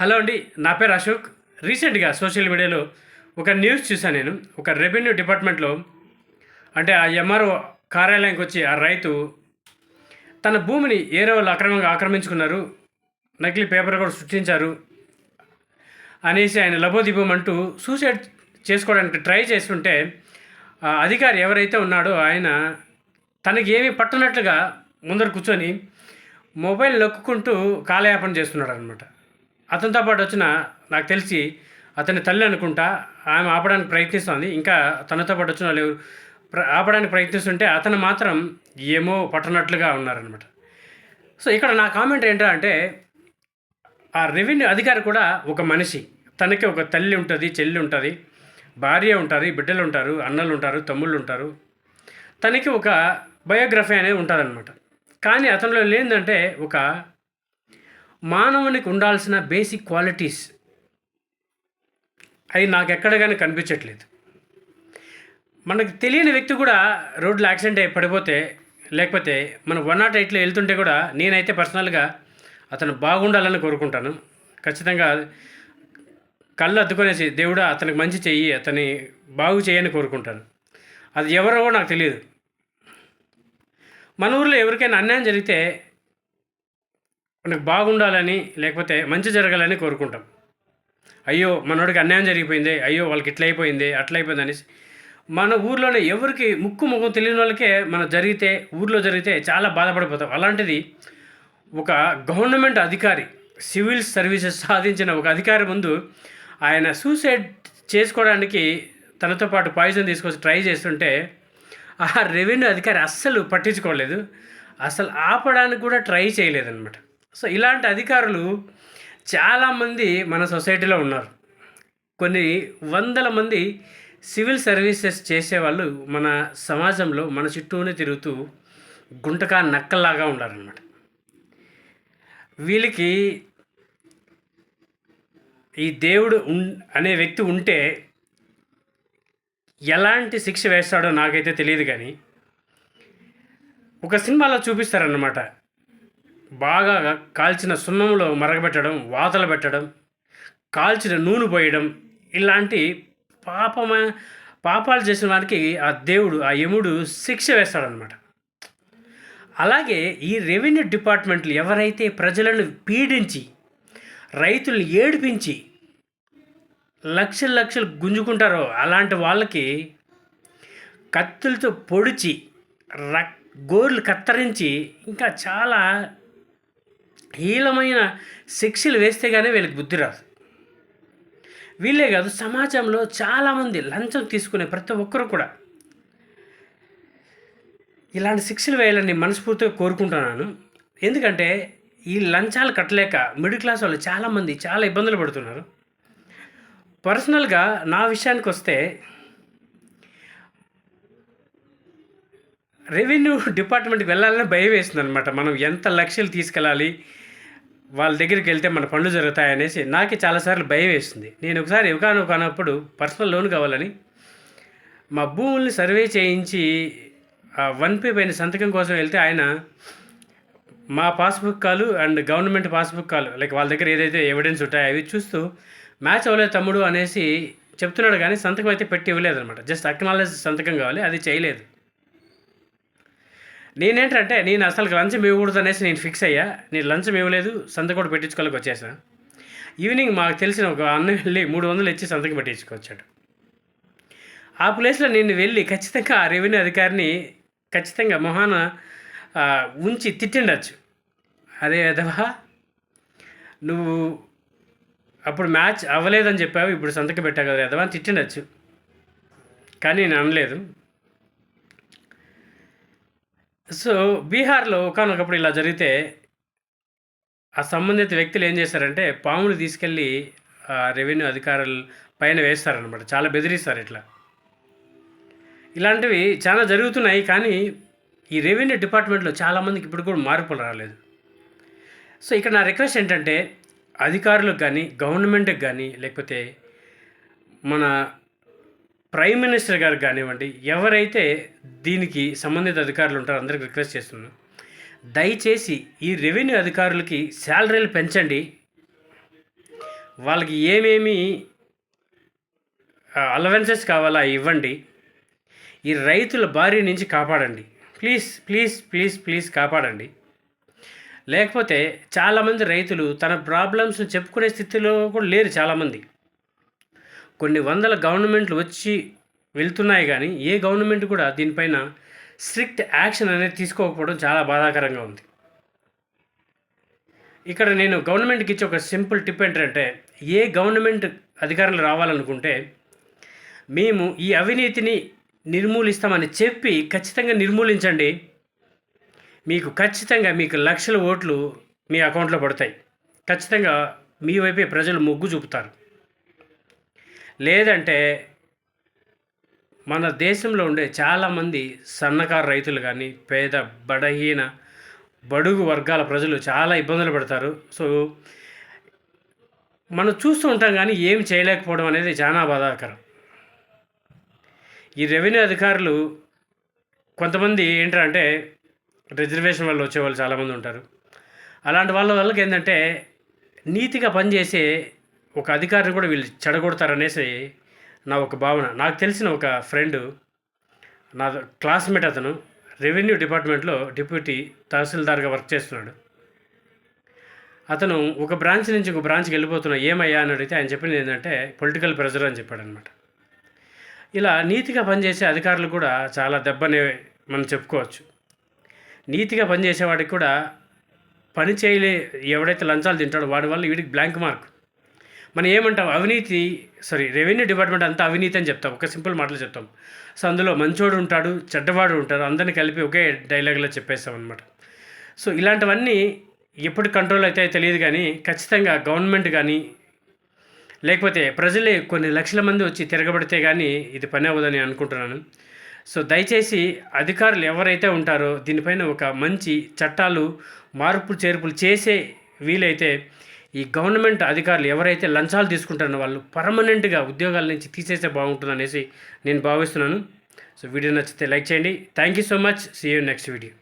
Hello అండి నా పేరు అశోక్. రీసెంట్గా సోషల్ మీడియాలో ఒక న్యూస్ చూశాను నేను. ఒక రెవెన్యూ డిపార్ట్మెంట్లో అంటే ఆ ఎంఆర్ఓ కార్యాలయానికి వచ్చి ఆ రైతు తన భూమిని ఏరే వాళ్ళు అక్రమంగా ఆక్రమించుకున్నారు నకిలీ పేపర్ కూడా సృష్టించారు అనేసి ఆయన లబోదిబోమంటూ సూసైడ్ చేసుకోవడానికి ట్రై చేస్తుంటే ఆ అధికారి ఎవరైతే ఉన్నాడో ఆయన తనకి ఏమీ పట్టనట్లుగా ముందర కూర్చొని మొబైల్ నొక్కుంటూ కాలయాపన చేస్తున్నాడు అనమాట అతనితో పాటు వచ్చిన నాకు తెలిసి అతని తల్లి అనుకుంటా ఆమె ఆపడానికి ప్రయత్నిస్తోంది. ఇంకా తనతో పాటు వచ్చిన వాళ్ళు ప్ర- ఆపడానికి ప్రయత్నిస్తుంటే అతను మాత్రం ఏమో పట్టనట్లుగా ఉన్నారనమాట సో ఇక్కడ నా కామెంట్ ఏంటంటే ఆ రెవెన్యూ అధికారి కూడా ఒక మనిషి. తనకి ఒక తల్లి ఉంటుంది చెల్లి ఉంటుంది భార్య ఉంటుంది బిడ్డలు ఉంటారు అన్నలు ఉంటారు తమ్ముళ్ళు ఉంటారు. తనకి ఒక బయోగ్రఫీ అనేది ఉంటుందన్నమాట. కానీ అతనిలో లేదంటే ఒక మానవునికి ఉండాల్సిన బేసిక్ క్వాలిటీస్ అవి నాకు ఎక్కడ కానీ కనిపించట్లేదు. మనకు తెలియని వ్యక్తి కూడా రోడ్లో యాక్సిడెంట్ అయి పడిపోతే లేకపోతే మనం వన్ నాట్ ఎయిట్లో వెళ్తుంటే కూడా నేనైతే పర్సనల్గా అతను బాగుండాలని కోరుకుంటాను. ఖచ్చితంగా కళ్ళు అద్దుకునేసి దేవుడా అతనికి మంచి చెయ్యి అతని బాగు చేయని కోరుకుంటాను. అది ఎవరో నాకు తెలియదు. మన ఊర్లో ఎవరికైనా అన్యాయం జరిగితే మనకు బాగుండాలని లేకపోతే మంచి జరగాలని కోరుకుంటాం. అయ్యో మనోడికి అన్యాయం జరిగిపోయింది అయ్యో వాళ్ళకి ఇట్లా అయిపోయింది అట్లా అయిపోయింది అనేసి మన ఊర్లోనే ఎవరికి ముక్కు ముఖం తెలియని వాళ్ళకే మన జరిగితే ఊర్లో జరిగితే చాలా బాధపడిపోతాం. అలాంటిది ఒక గవర్నమెంట్ అధికారి సివిల్ సర్వీసెస్ సాధించిన ఒక అధికారి ముందు ఆయన సూసైడ్ చేసుకోవడానికి తనతో పాటు పాయిజన్ తీసుకొచ్చి ట్రై చేస్తుంటే ఆ రెవెన్యూ అధికారి అస్సలు పట్టించుకోలేదు. అసలు ఆపడానికి కూడా ట్రై చేయలేదన్నమాట. సో ఇలాంటి అధికారులు చాలామంది మన సొసైటీలో ఉన్నారు. కొన్ని వందల మంది సివిల్ సర్వీసెస్ చేసేవాళ్ళు మన సమాజంలో మన చుట్టూనే తిరుగుతూ గుంటకా నక్కల్లాగా ఉన్నారనమాట వీళ్ళకి ఈ దేవుడు అనే వ్యక్తి ఉంటే ఎలాంటి శిక్ష వేస్తాడో నాకైతే తెలియదు కానీ ఒక సినిమాలో చూపిస్తారన్నమాట. బాగా కాల్చిన సున్నంలో మరగబెట్టడం వాతలు పెట్టడం కాల్చిన నూనె పోయడం ఇలాంటి పాపమ పాపాలు చేసిన వారికి ఆ దేవుడు ఆ యముడు శిక్ష వేస్తాడనమాట అలాగే ఈ రెవెన్యూ డిపార్ట్మెంట్లు ఎవరైతే ప్రజలను పీడించి రైతులను ఏడిపించి లక్షలు లక్షలు గుంజుకుంటారో అలాంటి వాళ్ళకి కత్తులతో పొడిచి రక్ గోర్లు కత్తిరించి ఇంకా చాలా హీలమైన శిక్షలు వేస్తే కానీ వీళ్ళకి బుద్ధి రాదు. వీళ్ళే కాదు సమాజంలో చాలామంది లంచం తీసుకునే ప్రతి ఒక్కరు కూడా ఇలాంటి శిక్షలు వేయాలని మనస్ఫూర్తిగా కోరుకుంటున్నాను. ఎందుకంటే ఈ లంచాలు కట్టలేక మిడిల్ క్లాస్ వాళ్ళు చాలామంది చాలా ఇబ్బందులు పడుతున్నారు. పర్సనల్గా నా విషయానికి వస్తే రెవెన్యూ డిపార్ట్మెంట్కి వెళ్ళాలని భయం వేస్తుంది అనమాట మనం ఎంత లక్ష్యాలు తీసుకెళ్ళాలి? వాళ్ళ దగ్గరికి వెళ్తే మన పనులు జరుగుతాయి అనేసి చాలాసార్లు భయం వేస్తుంది నేను ఒకసారి ఇవ్వగాను కానప్పుడు పర్సనల్ లోన్ కావాలని మా భూముల్ని సర్వే చేయించి ఆ వన్ పే పైన సంతకం కోసం వెళ్తే ఆయన మా పాస్బుక్ కాలు అండ్ గవర్నమెంట్ పాస్బుక్ కాలు లైక్ వాళ్ళ దగ్గర ఏదైతే ఎవిడెన్స్ ఉంటాయో అవి చూస్తూ మ్యాచ్ అవ్వలేదు తమ్ముడు అనేసి చెప్తున్నాడు కానీ సంతకం అయితే పెట్టి ఇవ్వలేదు అనమాట జస్ట్ అక్నాలజ్ సంతకం కావాలి అది చేయలేదు. నేనేంటంటే నేను అసలు లంచం ఇవ్వకూడదు అనేసి నేను ఫిక్స్ అయ్యా. నేను లంచం ఇవ్వలేదు సంతకం కూడా పెట్టించుకోలేక వచ్చేసా ఈవినింగ్ మాకు తెలిసిన ఒక అన్న వెళ్ళి మూడు వందలు ఇచ్చి సంతకం పెట్టించుకొచ్చాడు. ఆ ప్లేస్లో నేను వెళ్ళి ఖచ్చితంగా ఆ రెవెన్యూ అధికారిని ఖచ్చితంగా మొహాన ఉంచి తిట్టిండొచ్చు. అదే విధవా నువ్వు అప్పుడు మ్యాచ్ అవ్వలేదని చెప్పావు ఇప్పుడు సంతకం పెట్టావు కదా విధవా అని తిట్టిండొచ్చు. కానీ నేను అనలేదు. సో బీహార్లో ఒకనొకప్పుడు ఇలా జరిగితే ఆ సంబంధిత వ్యక్తులు ఏం చేశారంటే పాములు తీసుకెళ్ళి ఆ రెవెన్యూ అధికారుల పైన వేస్తారనమాట చాలా బెదిరిస్తారు ఇట్లా. ఇలాంటివి చాలా జరుగుతున్నాయి కానీ ఈ రెవెన్యూ డిపార్ట్మెంట్లో చాలామందికి ఇప్పుడు కూడా మార్పులు రాలేదు. సో ఇక్కడ నా రిక్వెస్ట్ ఏంటంటే అధికారులకు కానీ గవర్నమెంట్కి కానీ లేకపోతే మన ప్రైమ్ మినిస్టర్ గారు కానివ్వండి ఎవరైతే దీనికి సంబంధిత అధికారులు ఉంటారో అందరికి రిక్వెస్ట్ చేస్తున్నాను దయచేసి ఈ రెవెన్యూ అధికారులకి శాలరీలు పెంచండి. వాళ్ళకి ఏమేమి అలవెన్సెస్ కావాలా ఇవ్వండి. ఈ రైతుల భారీ నుంచి కాపాడండి. ప్లీజ్ ప్లీజ్ ప్లీజ్ ప్లీజ్ కాపాడండి. లేకపోతే చాలామంది రైతులు తన ప్రాబ్లమ్స్ని చెప్పుకునే స్థితిలో కూడా లేరు చాలామంది. కొన్ని వందల గవర్నమెంట్లు వచ్చి వెళ్తున్నాయి కానీ ఏ గవర్నమెంట్ కూడా దీనిపైన స్ట్రిక్ట్ యాక్షన్ అనేది తీసుకోకపోవడం చాలా బాధాకరంగా ఉంది. ఇక్కడ నేను గవర్నమెంట్కి ఇచ్చే ఒక సింపుల్ టిప్ ఏంటంటే ఏ గవర్నమెంట్ అధికారులు రావాలనుకుంటే మేము ఈ అవినీతిని నిర్మూలిస్తామని చెప్పి ఖచ్చితంగా నిర్మూలించండి. మీకు ఖచ్చితంగా మీకు లక్షల ఓట్లు మీ అకౌంట్లో పడతాయి. ఖచ్చితంగా మీ వైపే ప్రజలు మొగ్గు చూపుతారు. లేదంటే మన దేశంలో ఉండే చాలామంది సన్నకారు రైతులు కానీ పేద బడహీన బడుగు వర్గాల ప్రజలు చాలా ఇబ్బందులు పడతారు. సో మనం చూస్తూ ఉంటాం కానీ ఏం చేయలేకపోవడం అనేది చాలా బాధాకరం. ఈ రెవెన్యూ అధికారులు కొంతమంది ఏంటంటే రిజర్వేషన్ వల్ల వచ్చేవాళ్ళు చాలామంది ఉంటారు. అలాంటి వాళ్ళ వాళ్ళకి ఏంటంటే నీతిగా పనిచేసే ఒక అధికారిని కూడా వీళ్ళు చెడగొడతారనేసి నా ఒక భావన. నాకు తెలిసిన ఒక ఫ్రెండ్ నా క్లాస్మేట్ అతను రెవెన్యూ డిపార్ట్మెంట్లో డిప్యూటీ తహసీల్దార్గా వర్క్ చేస్తున్నాడు. అతను ఒక బ్రాంచ్ నుంచి ఒక బ్రాంచ్కి వెళ్ళిపోతున్నా ఏమయ్యా అని అడిగితే ఆయన చెప్పింది ఏంటంటే పొలిటికల్ ప్రెజర్ అని చెప్పాడనమాట ఇలా నీతిగా పనిచేసే అధికారులు కూడా చాలా దెబ్బనే మనం చెప్పుకోవచ్చు. నీతిగా పనిచేసేవాడికి కూడా పని చేయలే ఎవడైతే లంచాలు తింటాడో వాడి వల్ల వీడికి బ్లాంక్ మార్క్. మనం ఏమంటాం? అవినీతి సారీ రెవెన్యూ డిపార్ట్మెంట్ అంతా అవినీతి అని చెప్తాం. ఒక సింపుల్ మాటలు చెప్తాం. సో అందులో మంచోడు ఉంటాడు చెడ్డవాడు ఉంటారు అందరిని కలిపి ఒకే డైలాగ్లో చెప్పేస్తాం అనమాట సో ఇలాంటివన్నీ ఎప్పుడు కంట్రోల్ అయితే తెలియదు కానీ ఖచ్చితంగా గవర్నమెంట్ కానీ లేకపోతే ప్రజలే కొన్ని లక్షల మంది వచ్చి తిరగబడితే కానీ ఇది పని అవ్వదని అనుకుంటున్నాను. సో దయచేసి అధికారులు ఎవరైతే ఉంటారో దీనిపైన ఒక మంచి చట్టాలు మార్పు చేర్పులు చేసే వీలైతే ఈ గవర్నమెంట్ అధికారులు ఎవరైతే లంచాలు తీసుకుంటారో వాళ్ళు పర్మనెంట్గా ఉద్యోగాల నుంచి తీసేస్తే బాగుంటుంది అనేసి నేను భావిస్తున్నాను. సో వీడియో నచ్చితే లైక్ చేయండి. Thank you so much. See you next video